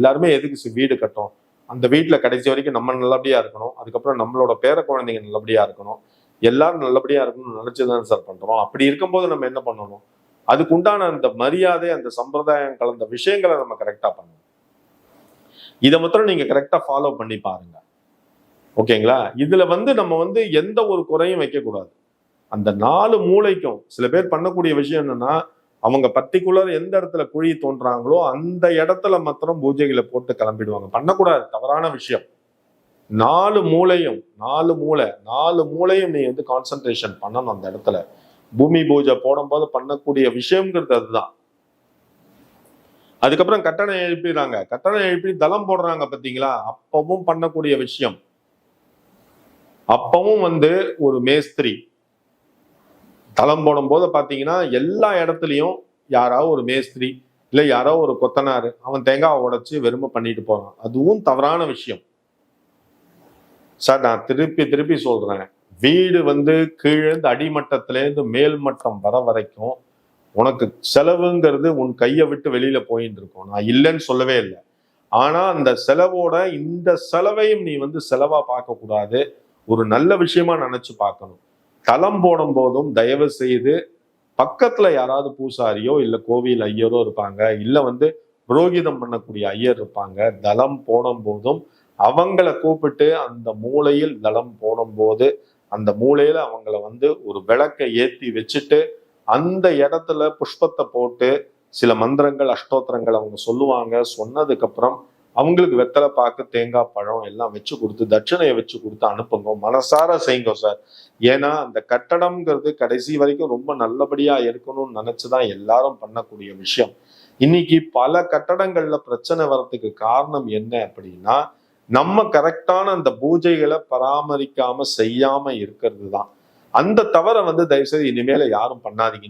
எல்லாருமே எதுக்கு வீடு கட்டும்? அந்த வீட்டில் கடைசி வரைக்கும் நம்ம நல்லபடியா இருக்கணும். அதுக்கப்புறம் நம்மளோட பேர குழந்தைங்க நல்லபடியா இருக்கணும். எல்லாரும் நல்லபடியா இருக்கணும்னு நினைச்சுதான் சார் பண்ணுறோம் அப்படி இருக்கும்போது நம்ம என்ன பண்ணணும்? அதுக்கு உண்டான அந்த மரியாதை அந்த சம்பிரதாயம் கலந்த விஷயங்களை நம்ம கரெக்டாக பண்ணணும். இதை மாத்திரம் நீங்கள் கரெக்டாக ஃபாலோ பண்ணி பாருங்க. ஓகேங்களா? இதில் வந்து நம்ம வந்து எந்த ஒரு குறையும் வைக்கக்கூடாது. அந்த நாலு மூளைக்கும் சில பேர் பண்ணக்கூடிய விஷயம் என்னன்னா அவங்க பர்டிகுலர் எந்த இடத்துல குழி தோன்றாங்களோ அந்த இடத்துல மாத்திரம் பூஜைகளை போட்டு கிளம்பிடுவாங்க. பண்ணக்கூடாது தவறான விஷயம். நாலு மூளையும் நாலு மூளை நாலு மூளையும் நீ வந்து கான்சென்ட்ரேஷன் பண்ணணும் அந்த இடத்துல. பூமி பூஜை போடும்போது பண்ணக்கூடிய விஷயம்ங்கிறது அதுதான். அதுக்கப்புறம் கட்டணம் எழுப்பிடுறாங்க. கட்டணம் எழுப்பி தளம் போடுறாங்க பார்த்தீங்களா? அப்பவும் பண்ணக்கூடிய விஷயம். அப்பவும் வந்து ஒரு மேஸ்திரி தளம் போடும்போது பார்த்தீங்கன்னா எல்லா இடத்துலையும் யாராவது ஒரு மேஸ்திரி இல்லை யாரோ ஒரு கொத்தனார் அவன் தேங்காவை உடைச்சி வெறுமை பண்ணிட்டு போகிறான் அதுவும் தவறான விஷயம். சார் நான் திருப்பி திருப்பி சொல்கிறேன் வீடு வந்து கீழேந்து அடிமட்டத்திலேருந்து மேல் மட்டம் வர வரைக்கும் உனக்கு செலவுங்கிறது உன் கையை விட்டு வெளியில் போயின்னு இருக்கும். நான் இல்லைன்னு சொல்லவே இல்லை. ஆனால் அந்த செலவோட இந்த செலவையும் நீ வந்து செலவாக பார்க்கக்கூடாது. ஒரு நல்ல விஷயமா நினச்சி பார்க்கணும். தளம் போடும் போதும் தயவு செய்து பக்கத்துல யாராவது பூசாரியோ இல்ல கோவில் ஐயரோ இருப்பாங்க இல்ல வந்து புரோகிதம் பண்ணக்கூடிய ஐயர் இருப்பாங்க தளம் போடும் போதும் அவங்கள கூப்பிட்டு அந்த மூலையில் தளம் போடும்போது அந்த மூளையில அவங்கள வந்து ஒரு விளக்கை ஏத்தி வச்சுட்டு அந்த இடத்துல புஷ்பத்தை போட்டு சில மந்திரங்கள் அஷ்டோத்திரங்கள் அவங்க சொல்லுவாங்க. சொன்னதுக்கு அப்புறம் அவங்களுக்கு வெத்தலை பாக்கு தேங்காய் பழம் எல்லாம் வச்சு கொடுத்து தட்சணையை வச்சு கொடுத்து அனுப்புங்க. மனசார செய்யுங்க சார் ஏன்னா அந்த கட்டடம்ங்கிறது கடைசி வரைக்கும் ரொம்ப நல்லபடியா இருக்கணும்னு நினைச்சுதான் எல்லாரும் பண்ணக்கூடிய விஷயம். இன்னைக்கு பல கட்டடங்கள்ல பிரச்சனை வர்றதுக்கு காரணம் என்ன அப்படின்னா நம்ம கரெக்டான அந்த பூஜைகளை பராமரிக்காம செய்யாம இருக்கிறது தான் அந்த தவறை வந்து தயவுசெய்து இனிமேல யாரும் பண்ணாதீங்க.